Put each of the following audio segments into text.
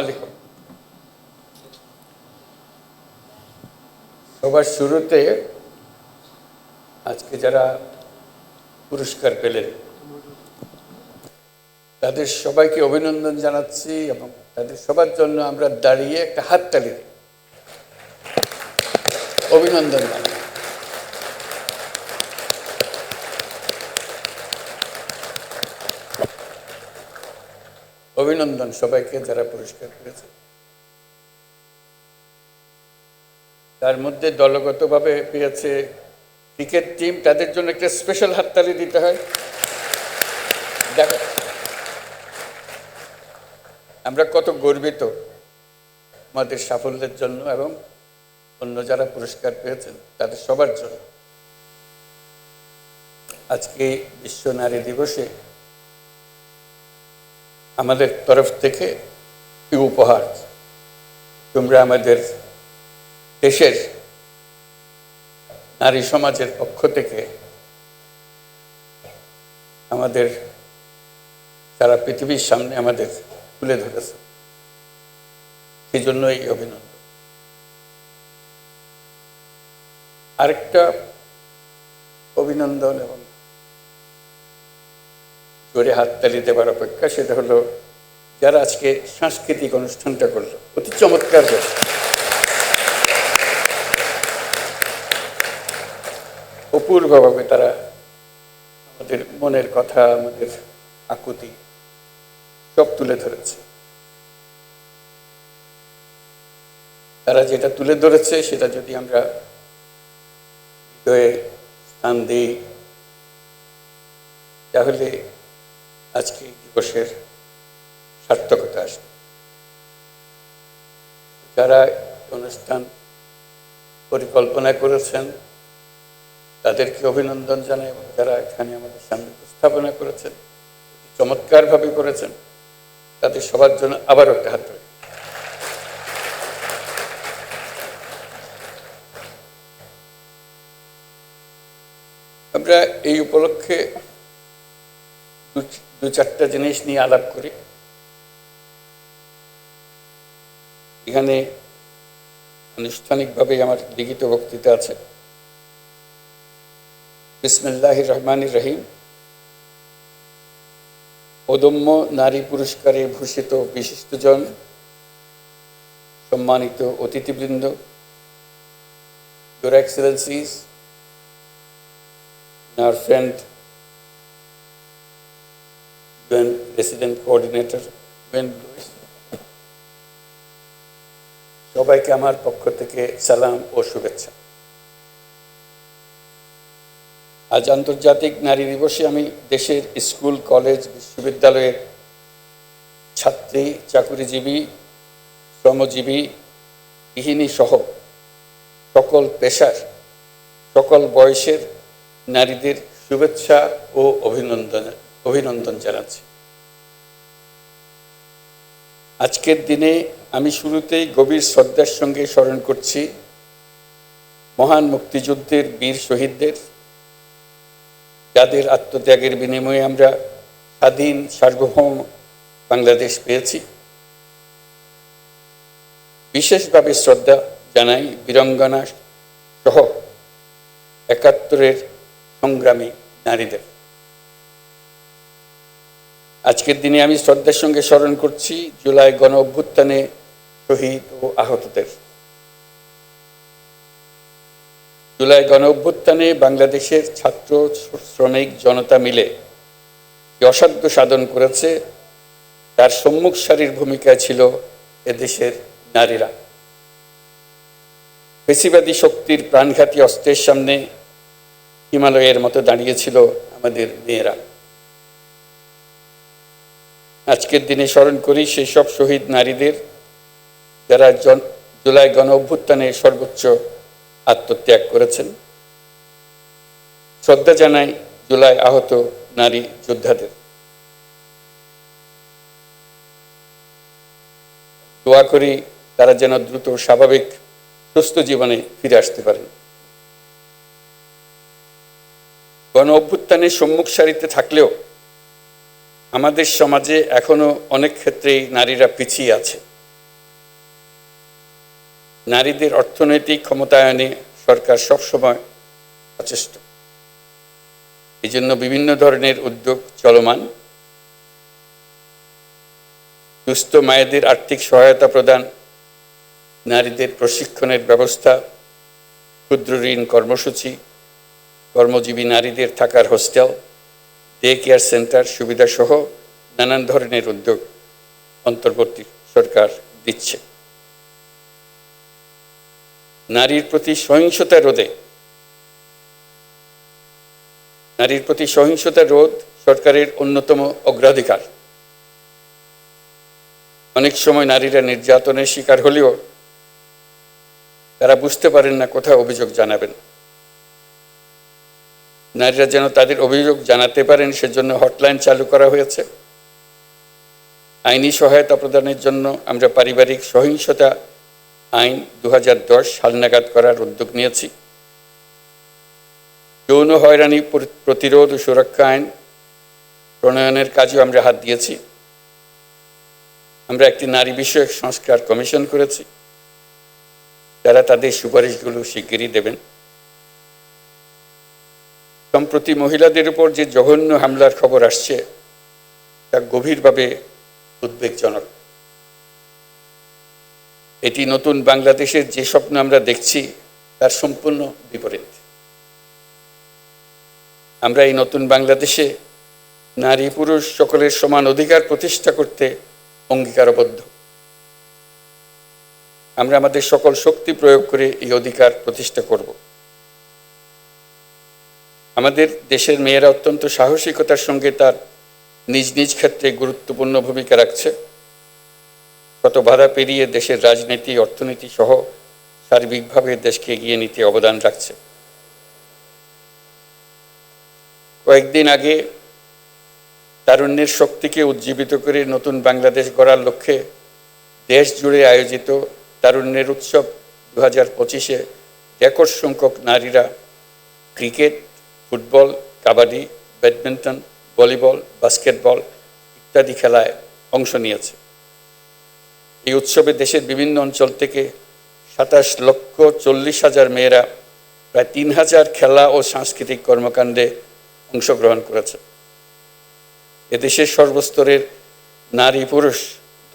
আলাইকুম। সবার শুরুতে আজকে যারা পুরস্কার পেলেন, তাদের সবাইকে অভিনন্দন জানাচ্ছি এবং তাদের সবার জন্য আমরা দাঁড়িয়ে একটা হাততালি অভিনন্দন জানাই অভিনন্দন সবাইকে যারা পুরস্কার পেয়েছে। তার মধ্যে দলগতভাবে পেয়েছে ক্রিকেট টিম, তাদের জন্য একটা স্পেশাল হাততালি দিতে হয়। দেখো, আমরা কত গর্বিত আমাদের সাফল্যের জন্য এবং অন্য যারা পুরস্কার পেয়েছেন, তাদের সবার জন্য। আজকে বিশ্ব নারী দিবসে আমাদের তরফ থেকে এই উপহার। তোমরা আমাদের দেশের নারী সমাজের পক্ষ থেকে আমাদের সারা পৃথিবীর সামনে আমাদের তুলে ধরেছে। সেই জন্য এই অভিনন্দন। আরেকটা অভিনন্দন এবং জোরে হাততালি দেওয়ার অপেক্ষা, সেটা হলো যারা আজকে সাংস্কৃতিক অনুষ্ঠানটা করল। অতি চমৎকার অপূর্বভাবে তারা আমাদের মনের কথা, আমাদের আকুতি সব তুলে ধরেছে। তারা যেটা তুলে ধরেছে, সেটা যদি আমরা হৃদয়ে স্থান দিই, তাহলে আজকে দিবসের সার্থকতা আসবে। যারা অনুষ্ঠান পরিকল্পনা করেছেন, তাদেরকে অভিনন্দন জানাই এবং যারা এখানে আমাদের সামনে উপস্থাপনা করেছেন চমৎকারভাবে করেছেন, তাদের সবার জন্য আবারও একটা হাত ধরে। আমরা এই উপলক্ষে দু- চারটা জিনিস নিয়ে আলাপ করি। এখানে আনুষ্ঠানিকভাবে আমার লিখিত বক্তৃতা আছে। বিসমিল্লাহ রহমান রহিম। অদম্য নারী পুরস্কারে ভূষিত বিশিষ্টজন সম্মানিত অতিথিবৃন্দ Excellencies, our friend, UN Coordinator, Ben Lewis, সবাইকে আমার পক্ষ থেকে সালাম ও শুভেচ্ছা। আজ আন্তর্জাতিক নারী দিবসে আমি দেশের স্কুল কলেজ বিশ্ববিদ্যালয়ের ছাত্রী চাকুরিজীবী শ্রমজীবী গৃহিণী সহ সকল পেশার সকল বয়সের নারীদের শুভেচ্ছা ও অভিনন্দন। অভিনন্দন জানাচ্ছি। আজকের দিনে আমি শুরুতেই গভীর শ্রদ্ধার সঙ্গে স্মরণ করছি মহান মুক্তিযুদ্ধের বীর শহীদদের, যাদের আত্মত্যাগের বিনিময়ে আমরা স্বাধীন, সার্বভৌম বাংলাদেশ পেয়েছি। বিশেষভাবে শ্রদ্ধা জানাই বীরঙ্গনা সহ একাত্তরের সংগ্রামী নারীদের। আজকের দিনে আমি শ্রদ্ধার সঙ্গে স্মরণ করছি জুলাই গণ অভ্যুত্থানে শহীদ ও আহতদের। জুলাই গণ অভ্যুত্থানে বাংলাদেশের ছাত্র শ্রমিক জনতা মিলে যে অসাধ্য সাধন করেছে, তার সম্মুখ সারির ভূমিকা ছিল এদেশের নারীরা। পেশিবাদী শক্তির প্রাণঘাতী অস্ত্রের সামনে হিমালয়ের মতো দাঁড়িয়েছিল আমাদের মেয়েরা। আজকের দিনে স্মরণ করি সেই সব শহীদ নারীদের যারা জুলাই গণ অভ্যুত্থানে সর্বোচ্চ আত্মত্যাগ করেছেন। শ্রদ্ধা জানাই জুলাই আহত নারী যোদ্ধাদের। দোয়া করি তারা যেন দ্রুত স্বাভাবিক সুস্থ জীবনে ফিরে আসতে পারেন। গণ অভ্যুত্থানের সম্মুখ সারিতে থাকলেও আমাদের সমাজে এখনও অনেক ক্ষেত্রেই নারীরা পিছিয়ে আছে। নারীদের অর্থনৈতিক ক্ষমতায়নে সরকার সবসময় সচেষ্ট। এই জন্য বিভিন্ন ধরনের উদ্যোগ চলমান। দুস্থ মায়েদের আর্থিক সহায়তা প্রদান, নারীদের প্রশিক্ষণের ব্যবস্থা, ক্ষুদ্র ঋণ কর্মসূচি, কর্মজীবী নারীদের থাকার হোস্টেল ডে কেয়ার সেন্টার সুবিধাসহ নানান ধরনের উদ্যোগ অন্তর্বর্তী সরকার দিচ্ছে। নারীর প্রতি সহিংসতা রোধে, নারীর প্রতি সহিংসতা রোধ সরকারের অন্যতম অগ্রাধিকার। অনেক সময় নারীরা নির্যাতনের শিকার হলেও তারা বুঝতে পারেন না কোথায় অভিযোগ জানাবেন। নারীরা যেন তাদের অভিযোগ জানাতে পারেন, সেজন্য হটলাইন চালু করা হয়েছে। আইনি সহায়তা প্রদানের জন্য আমরা পারিবারিক সহিংসতা আইন দু দশ হালনাগাদ করার উদ্যোগ নিয়েছি। যৌন হয়রানি প্রতিরোধ ও সুরক্ষা আইন প্রণয়নের কাজেও আমরা হাত দিয়েছি। আমরা একটি নারী বিষয়ক সংস্কার কমিশন করেছি। যারা তাদের সুপারিশগুলো শিগগিরই দেবেন। সম্প্রতি মহিলাদের উপর যে জঘন্য হামলার খবর আসছে, তা গভীরভাবে উদ্বেগজনক। এটি নতুন বাংলাদেশের যে স্বপ্ন আমরা দেখছি, তার সম্পূর্ণ বিপরীত। আমরা এই নতুন বাংলাদেশে নারী পুরুষ সকলের সমান অধিকার প্রতিষ্ঠা করতে অঙ্গীকারবদ্ধ। আমরা আমাদের সকল শক্তি প্রয়োগ করে এই অধিকার প্রতিষ্ঠা করব। আমাদের দেশের মেয়েরা অত্যন্ত সাহসিকতার সঙ্গে তার নিজ নিজ ক্ষেত্রে গুরুত্বপূর্ণ ভূমিকা রাখছে। কত বাধা পেরিয়ে দেশের রাজনীতি, অর্থনীতি সহ সার্বিকভাবে দেশকে এগিয়ে নিতে অবদান রাখছে। কয়েকদিন আগে তারুণ্যের শক্তিকে উজ্জীবিত করে নতুন বাংলাদেশ গড়ার লক্ষ্যে দেশ জুড়ে আয়োজিত তারুণ্যের উৎসব দু হাজার পঁচিশে রেকর্ড সংখ্যক নারীরা cricket football, kabaddi, badminton, volleyball, basketball ইত্যাদি খেলায় অংশ নিয়েছে। এই উৎসবে দেশের বিভিন্ন অঞ্চল থেকে সাতাশ লক্ষ চল্লিশ হাজার মেয়েরা প্রায় তিন হাজার খেলা ও সাংস্কৃতিক কর্মকাণ্ডে অংশগ্রহণ করেছে। এদেশের সর্বস্তরের নারী পুরুষ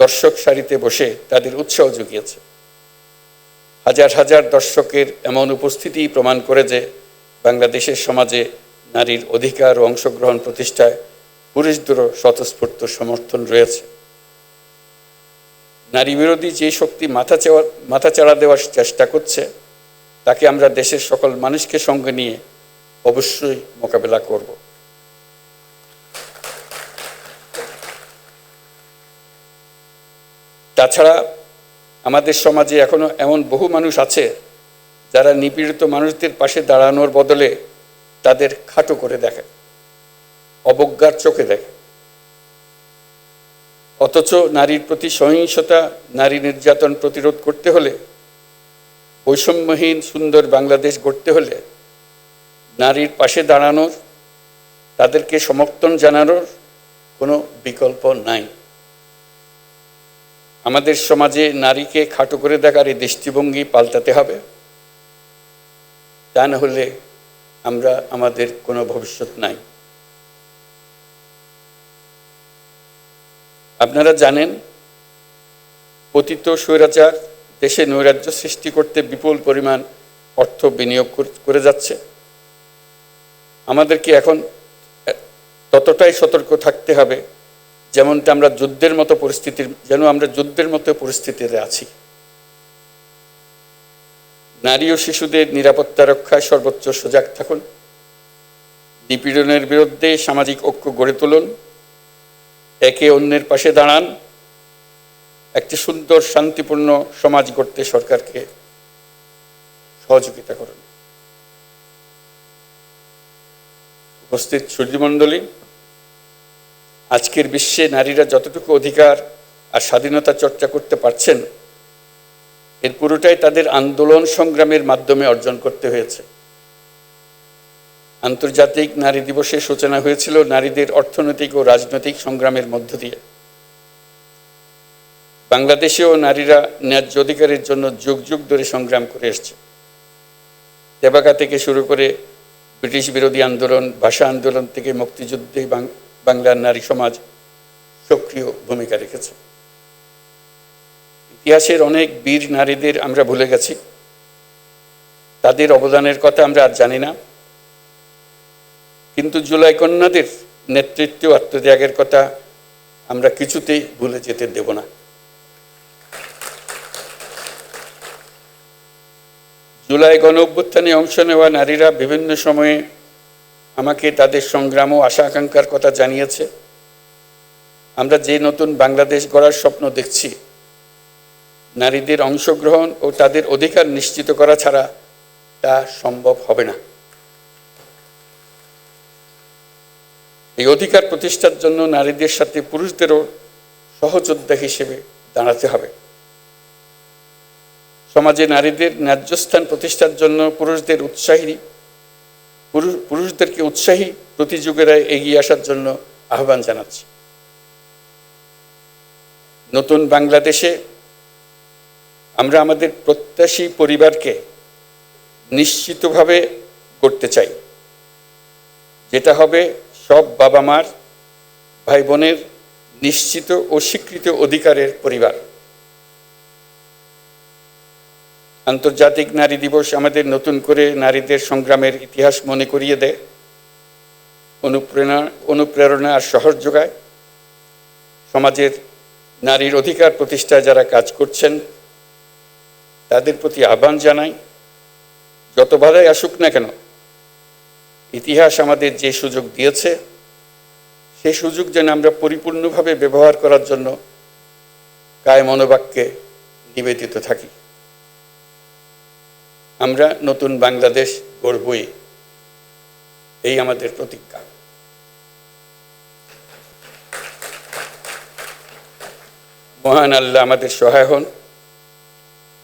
দর্শক সারিতে বসে তাদের উৎসাহ জুগিয়েছে। হাজার হাজার দর্শকের এমন উপস্থিতি প্রমাণ করে যে বাংলাদেশের সমাজে নারীর অধিকার ও অংশগ্রহণ প্রতিষ্ঠায় পুরুষদেরও স্বতঃস্ফূর্ত সমর্থন রয়েছে। নারী বিরোধী যে শক্তি মাথা চাওয়া, মাথা চাড়া দেওয়ার চেষ্টা করছে, তাকে আমরা দেশের সকল মানুষকে সঙ্গে নিয়ে অবশ্যই মোকাবেলা করব। তাছাড়া আমাদের সমাজে এখনও এমন বহু মানুষ আছে যারা নিপীড়িত মানুষদের পাশে দাঁড়ানোর বদলে তাদের খাটো করে দেখে, অবজ্ঞার চোখে দেখে। অথচ নারীর প্রতি সহিংসতা, নারী নির্যাতন প্রতিরোধ করতে হলে, বৈষম্যহীন, সুন্দর বাংলাদেশ গড়তে হলে, নারীর পাশে দাঁড়ানোর, তাদেরকে সমর্থন জানানোর কোনো বিকল্প নাই। আমাদের সমাজে নারীকে খাটো করে দেখার এই দৃষ্টিভঙ্গি পাল্টাতে হবে। তা না হলে আমরা, আমাদের কোনো ভবিষ্যৎ নাই। আপনারা জানেন পতিত স্বৈরাচার দেশে নৈরাজ্য সৃষ্টি করতে বিপুল পরিমাণ অর্থ বিনিয়োগ করে যাচ্ছে। আমাদেরকে এখন ততটাই সতর্ক থাকতে হবে, যেমনটা আমরা যুদ্ধের মতো পরিস্থিতির, যেন আমরা যুদ্ধের মতো পরিস্থিতিতে আছি। নারী ও শিশুদের নিরাপত্তা রক্ষায় সর্বোচ্চ সজাগ থাকুন। নিপীড়নের বিরুদ্ধে সামাজিক ঐক্য গড়ে তুলুন। একে অন্যের পাশে দাঁড়ান। একটি সুন্দর, শান্তিপূর্ণ সমাজ গড়তে সরকারকে সহযোগিতা করুন। উপস্থিত সূর্যমণ্ডলী, আজকের বিশ্বে নারীরা যতটুকু অধিকার আর স্বাধীনতা চর্চা করতে পারছেন এর পুরোটাই তাদের আন্দোলন সংগ্রামের মাধ্যমে অর্জন করতে হয়েছে। আন্তর্জাতিক নারী দিবসের সূচনা হয়েছিল নারীদের অর্থনৈতিক ও রাজনৈতিক সংগ্রামের মধ্য দিয়ে। বাংলাদেশেও নারীরা ন্যায্য অধিকারের জন্য যুগ যুগ ধরে সংগ্রাম করে এসছে। তেবাকা থেকে শুরু করে ব্রিটিশ বিরোধী আন্দোলন, ভাষা আন্দোলন থেকে মুক্তিযুদ্ধে বাংলার নারী সমাজ সক্রিয় ভূমিকা রেখেছে। ইতিহাসের অনেক বীর নারীদের আমরা ভুলে গেছি। তাদের অবদানের কথা আমরা আর জানি না। কিন্তু জুলাই কন্যাদের নেতৃত্ব আত্মত্যাগের কথা আমরা কিছুতেই ভুলে যেতে দেব না। জুলাই গণ অভ্যুত্থানে অংশ নেওয়া নারীরা বিভিন্ন সময়ে আমাকে তাদের সংগ্রাম ও আশা আকাঙ্ক্ষার কথা জানিয়েছে। আমরা যে নতুন বাংলাদেশ গড়ার স্বপ্ন দেখছি নারীদের অংশগ্রহণ ও তাদের অধিকার নিশ্চিত করা ছাড়া তা সম্ভব হবে না। এই অধিকার প্রতিষ্ঠার জন্য নারীদের সাথে পুরুষদেরও সহযোদ্ধা হিসেবে দাঁড়াতে হবে। সমাজে নারীদের ন্যায্যস্থান প্রতিষ্ঠার জন্য পুরুষদের উৎসাহী পুরুষদেরকে উৎসাহী প্রতিযোগীরা এগিয়ে আসার জন্য আহ্বান জানাচ্ছি। নতুন বাংলাদেশে আমরা আমাদের প্রত্যাশী পরিবারকে নিশ্চিতভাবে করতে চাই। যেটা হবে সব বাবা মার ভাই বোনের নিশ্চিত ও স্বীকৃত অধিকারের পরিবার। আন্তর্জাতিক নারী দিবস আমাদের নতুন করে নারীদের সংগ্রামের ইতিহাস মনে করিয়ে দেয়। অনুপ্রেরণা অনুপ্রেরণা আর সহজ যোগায়। সমাজের নারীর অধিকার প্রতিষ্ঠায় যারা কাজ করছেন তাদের প্রতি আহ্বান জানাই যত বাধাই আসুক না কেন, ইতিহাস আমাদের যে সুযোগ দিয়েছে সেই সুযোগ যেন আমরা পরিপূর্ণভাবে ব্যবহার করার জন্য কায় মনোবাক্যে নিবেদিত থাকি। আমরা নতুন বাংলাদেশ গড়বই, এই আমাদের প্রতিজ্ঞা। মহান আল্লাহ আমাদের সহায় হন।